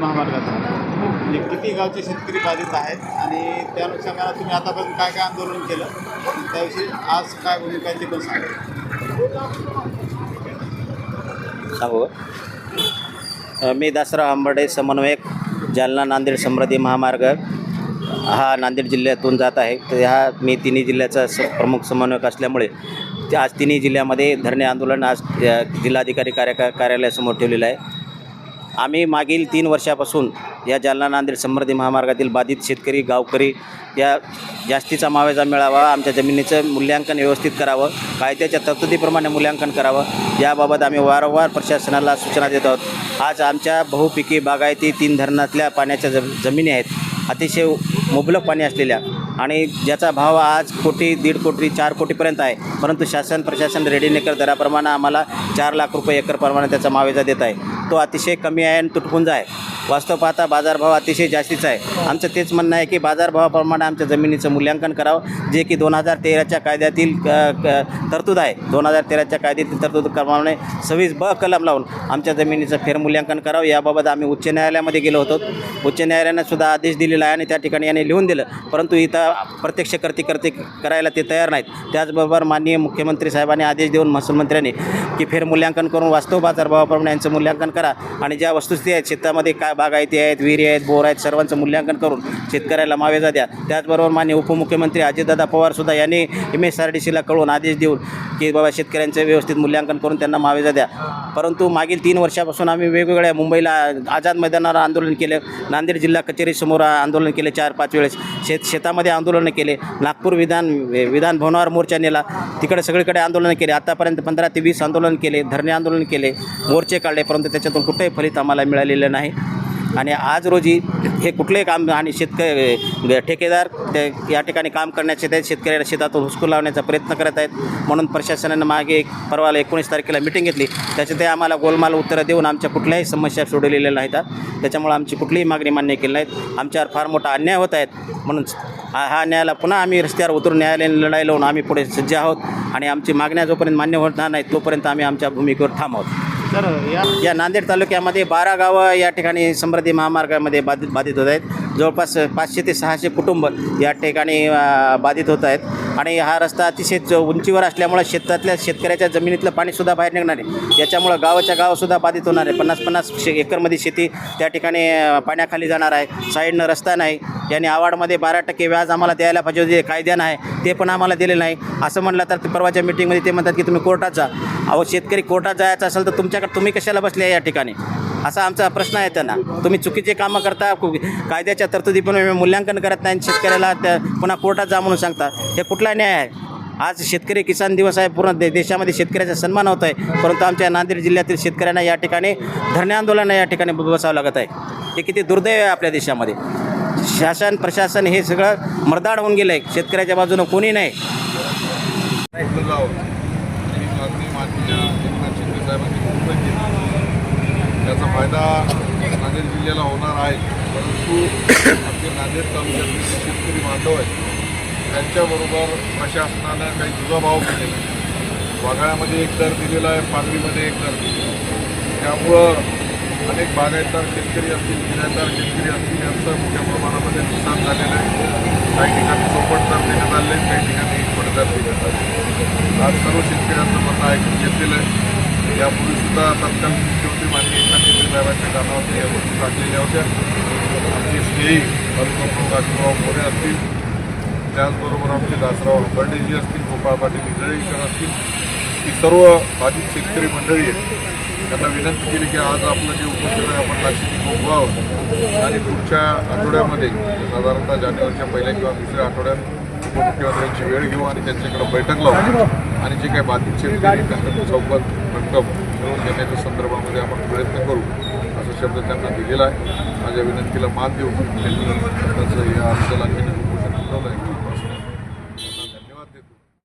महामार्गाचा. म्हणजे किती गावचे शेतकरी बाधित आहेत आणि त्या अनुषंगाने तुम्ही आतापर्यंत काय काय आंदोलन केलं? त्याविषयी आज काय भूमिका आहे ते पण सांगा. मी दासराव आंबर्डे समन्वयक जालना नांदेड समृद्धी महामार्ग. हा नांदेड जिल्ह्यातून जात आहे. तर हा मी तिन्ही जिल्ह्याचा स प्रमुख समन्वयक असल्यामुळे ते आज तिन्ही जिल्ह्यामध्ये धरणे आंदोलन आज जिल्हाधिकारी कार्या कार्यालयासमोर ठेवलेलं आहे. आम्ही मागील तीन वर्षापासून या जालना नांदेड समृद्धी महामार्गातील बाधित शेतकरी गावकरी या जास्तीचा मावेजा मिळावा आमच्या जमिनीचं मूल्यांकन व्यवस्थित करावं कायद्याच्या तरतुदीप्रमाणे मूल्यांकन करावं याबाबत आम्ही वारंवार प्रशासनाला सूचना देत आहोत. आज आमच्या बहुपिकी बागायती तीन धरणातल्या पाण्याच्या ज जमिनी आहेत. अतिशय मुबलक पाणी असलेल्या आणि ज्याचा भाव आज कोटी दीड कोटी चार कोटीपर्यंत आहे. परंतु शासन प्रशासन रेडीनेकर दराप्रमाणे आम्हाला चार लाख रुपये एकरप्रमाणे त्याचा मावेजा देत आहे. तो अतिशय कमी आहे आणि तुटपुंजा आहे. वास्तव पाहता बाजारभाव अतिशय जास्तीचा आहे. आमचं तेच म्हणणं आहे की बाजारभावाप्रमाणे आमच्या जमिनीचं मूल्यांकन करावं. जे की दोन हजार तेराच्या कायद्यातील तरतूद आहे. दोन हजार तेराच्या कायद्यातील तरतूद तरतूदप्रमाणे सव्वीस ब कलम लावून आमच्या जमिनीचं फेरमूल्यांकन करावं. याबाबत आम्ही उच्च न्यायालयामध्ये गेलो होतो. उच्च न्यायालयानं सुद्धा आदेश दिलेला आहे आणि त्या ठिकाणी यांनी लिहून दिलं. परंतु इथं प्रत्यक्ष करते करते करायला ते तयार नाहीत. त्याचबरोबर माननीय मुख्यमंत्री साहेबांनी आदेश देऊन महसूल मंत्र्यांनी की फेरमूल्यांकन करून वास्तव बाजारभावाप्रमाणे यांचं मूल्यांकन करा. आणि ज्या वस्तुस्थिती आहेत शेतामध्ये काय बागायती आहेत विहिरी आहेत बोर आहेत सर्वांचं मूल्यांकन करून शेतकऱ्याला मावेजा द्या त्याचबरोबर माननीय उपमुख्यमंत्री अजितदादा पवारसुद्धा यांनी एम एस आर डी सीला कळवून आदेश देऊन की बाबा शेतकऱ्यांचं व्यवस्थित मूल्यांकन करून त्यांना मावेजा द्या परंतु मागील तीन वर्षापासून आम्ही वेगवेगळ्या मुंबईला आझाद मैदानावर आंदोलन केलं नांदेड जिल्हा कचेरीसमोर आंदोलन केले चार पाच वेळेस. शेत शेतामध्ये आंदोलनं केले नागपूर विधान विधान भवनावर मोर्चा नेला तिकडे सगळीकडे आंदोलनं केले. आतापर्यंत पंधरा ते वीस आंदोलन केले धरणे आंदोलन केले मोर्चे काढले परंतु त्याच्यातून कुठेही फलित आम्हाला मिळालेलं नाही. आणि आज रोजी हे कुठलेही काम आणि शेतकरी ठेकेदार ते या ठिकाणी काम करण्याचे ते शेतकऱ्याला शेतातून हुसकून लावण्याचा प्रयत्न करत आहेत. म्हणून प्रशासनानं मागे एक परवाला एकोणीस तारखेला मिटिंग घेतली. त्याच्यात ते आम्हाला गोलमाल उत्तरं देऊन आमच्या कुठल्याही समस्या सोडवलेल्या नाहीत त्याच्यामुळे आमची कुठलीही मागणी मान्य केली नाहीत. आमच्यावर फार मोठा अन्याय होत आहेत. म्हणून हा हा न्यायाला पुन्हा आम्ही रस्त्यावर उतरून न्यायालयीन लढाई लावून आम्ही पुढे सज्ज आहोत आणि आमची मागण्या जोपर्यंत मान्य होणार नाही तोपर्यंत आम्ही आमच्या भूमिकेवर ठाम आहोत. तर या या नांदेड तालुक्यामध्ये बारा गावं या ठिकाणी समृद्धी महामार्गामध्ये बाधित बाधित होत आहेत. जवळपास पाचशे ते सहाशे कुटुंब या ठिकाणी बाधित होत आहेत. आणि हा रस्ता अतिशय च- उंचीवर असल्यामुळं शेतातल्या शेतकऱ्याच्या जमिनीतलं पाणीसुद्धा बाहेर निघणार आहे. याच्यामुळं गावाच्या गावसुद्धा बाधित होणार आहे. पन्नास पन्नास शे एकरमध्ये शेती त्या ठिकाणी पाण्याखाली जाणार आहे. साईडनं रस्ता नाही. यांनी आवाडमध्ये बारा टक्के व्याज आम्हाला द्यायला पाहिजे जे कायद्यानं आहे ते पण आम्हाला दिले नाही. असं म्हटलं तर परवाच्या मिटिंगमध्ये ते म्हणतात की तुम्ही कोर्टात जा. अहो शेतकरी कोर्टात जायचं असेल तर तुमच्याकडे तुम्ही कशाला बसले आहे या ठिकाणी? असा आमचा प्रश्न आहे त्यांना. तुम्ही चुकीचे कामं करता कु- कायद्याच्या तरतुदी पण मूल्यांकन करत नाही आणि शेतकऱ्याला त्या पुन्हा कोर्टात जा म्हणून सांगता. हे कुठला न्याय आहे? आज शेतकरी किसान दिवस आहे पूर्ण दे देशामध्ये शेतकऱ्याचा सन्मान होत आहे परंतु आमच्या नांदेड जिल्ह्यातील शेतकऱ्यांना या ठिकाणी धरणे आंदोलन या ठिकाणी बसावं लागत आहे. हे किती दुर्दैव आहे आपल्या देशामध्ये. शासन प्रशासन हे सगळं मर्दाड होऊन गेलं आहे शेतकऱ्याच्या बाजूनं कोणी नाही. मागणी माननीय एकनाथ शिंदे साहेबांनी त्याचा फायदा नांदेड जिल्ह्याला होणार आहे. परंतु आमचे नांदेड तालुक्यातले शेतकरी बांधव आहेत त्यांच्याबरोबर प्रशासनानं काही दुजाभाव केलेला आहे वाघाळ्यामध्ये एक दर दिलेला आहे पागडीमध्ये एक दर दिलेला आहे. त्यामुळं अनेक बागायतदार शेतकरी असतील जिल्ह्यादार शेतकरी असतील यांचं मोठ्या प्रमाणामध्ये नुकसान झालेलं आहे. काही ठिकाणी चौपट दर देण्यात आले काही ठिकाणी एक दर देण्यात आले आज सर्व शेतकऱ्यांचं म्हणणं ऐकून घेतलेलं आहे यापूर्वी सुद्धा तत्कालीन मुख्यमंत्री माननीय एकनाथ शिंदे साहेबांच्या कानावरती या गोष्टी टाकलेल्या होत्या. आमचे स्नेही तालुका प्रमुख आशिषराव मोरे असतील. त्याचबरोबर आमचे दासराव हंबर्डेजी असतील गोपाळ पाटील इंगळेकर असतील. ही सर्व बाधित शेतकरी मंडळी आहेत. त्यांना विनंती केली की आज आपलं जे उपोषण आहे आपण नाशिक थांबवावं आणि पुढच्या आठवड्यामध्ये साधारणतः जानेवारीच्या पहिल्या किंवा दुसऱ्या आठवड्यात उपमुख्यमंत्र्यांची वेळ घेऊ आणि त्यांच्याकडे बैठक लावू. आणि जे काही बाधित शेतकरी त्यांना चौकात रक्कम मिळवून देण्याच्या संदर्भामध्ये आपण प्रयत्न करू असा शब्द त्यांना दिलेला आहे. माझ्या विनंतीला मान देऊन त्यांनी त्याचं या अर्जाला उपोषण ठेवलं आहे.